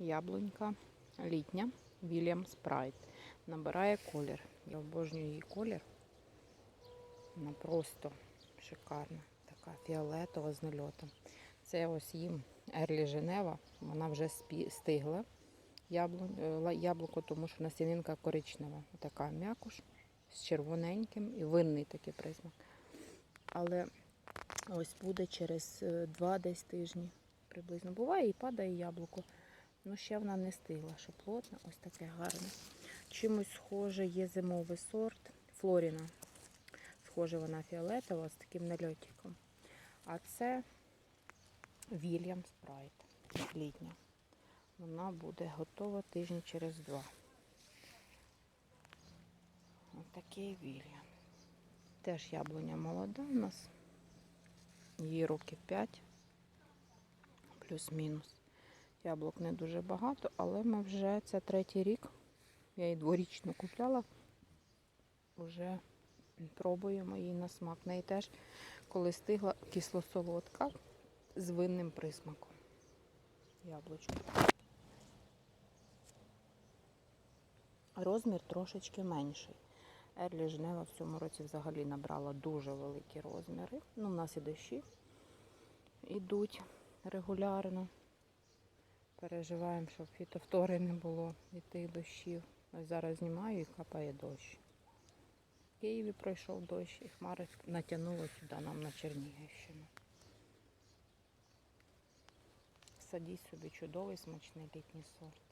яблунька літня William Sprite. Набирає колір. Я обожнюю її колір. Вона просто шикарна. Така фіолетова з нальотом. Це ось їм Ерлі Женева. Вона вже стигла е, яблуко, тому що насінинка коричнева. Така м'якуш з червоненьким і винний такий признак. Але ось буде через е, два десь тижні приблизно. Буває і падає яблуко. Ну, ще вона не стигла, що плотна, ось таке гарне. Чимось схоже є зимовий сорт Флоріна. Схоже вона фіолетова з таким нальотиком. А це Вільям Спрайт літня. Вона буде готова тижні через два. Ось такий Вільям. Теж яблуня молода у нас. Їй років 5, плюс-мінус. Яблук не дуже багато, але ми вже це третій рік. Я її дворічно купляла. Вже пробуємо її на смак. В неї теж, коли стигла кисло-солодка з винним присмаком. Яблучко. Розмір трошечки менший. Ерлі Женева в цьому році взагалі набрала дуже великі розміри. Ну, у нас і дощі йдуть регулярно. Переживаємо, щоб фітофтори не було від тих дощів. Ось зараз знімаю і капає дощ. В Києві пройшов дощ і хмари натягнуло сюди нам на Чернігівщину. Садіть собі чудовий смачний літній сорт.